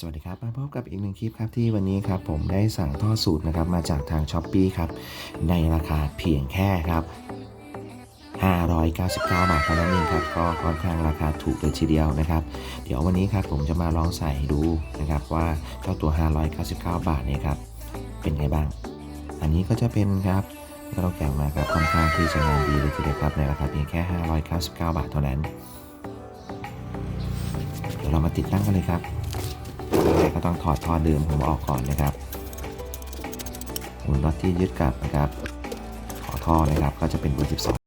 สวัสดีครับมาพบกับอีกหนึ่งคลิปครับที่วันนี้ครับผมได้สั่งท่อสูตรนะครับมาจากทาง s h อ p e e ครับในราคาเพียงแค่ครับ 599 บาทเท่านั้นเองครับก็ค่อนข้างราคาถูกเลยทีเดียวนะครับ เดี๋ยววันนี้ครับผมจะมาลองใส่ดูนะครับว่าเจ้าตัว 599 บาทเนี่ยครับเป็นไงบ้าง อันนี้ก็จะเป็นครับเราแกะมาครับค่อนข้างที่จะงานดีเลยทีเดียวครับในราคาเพียงแค่ 599 บาทเท่านั้น เดี๋ยวเรามาติดตั้งกันเลยครับ ก็ต้องถอดท่อเดิมผมออกก่อนนะครับหุ่นน็อตที่ยึดกับนะครับ ขอท่อนะครับก็จะเป็นเบอร์ 12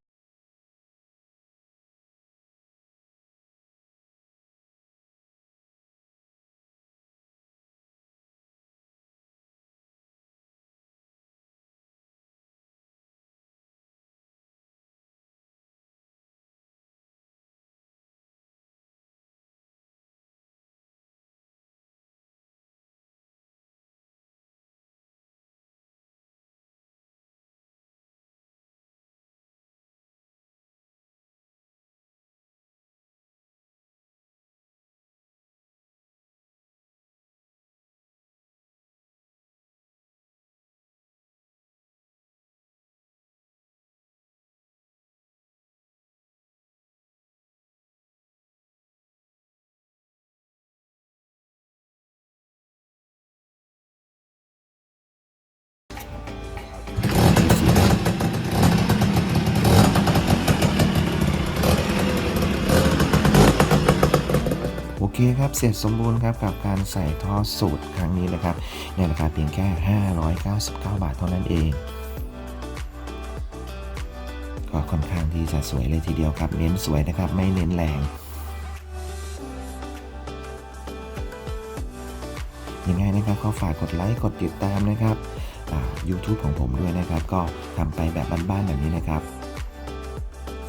คครับเสร็จสมบูรณ์ครับกับการใส่ท่อสูตรครั้งนี้นะครับในราคาเพียงแค่ 599 บาทเท่านั้นเอง ก็ค่อนข้างที่จะสวยเลยทีเดียวครับ เน้นสวยนะครับไม่เน้นแรงยังไงนะครับก็ฝากกดไลค์กดติดตามนะครับ YouTube ของผมด้วยนะครับ ก็ทำไปแบบบ้านๆแบบนี้นะครับ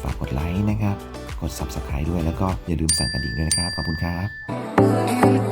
ฝากกดไลค์นะครับ กด subscribe ด้วยแล้วก็อย่าลืมสั่นกระดิ่งด้วยนะครับ ขอบคุณครับ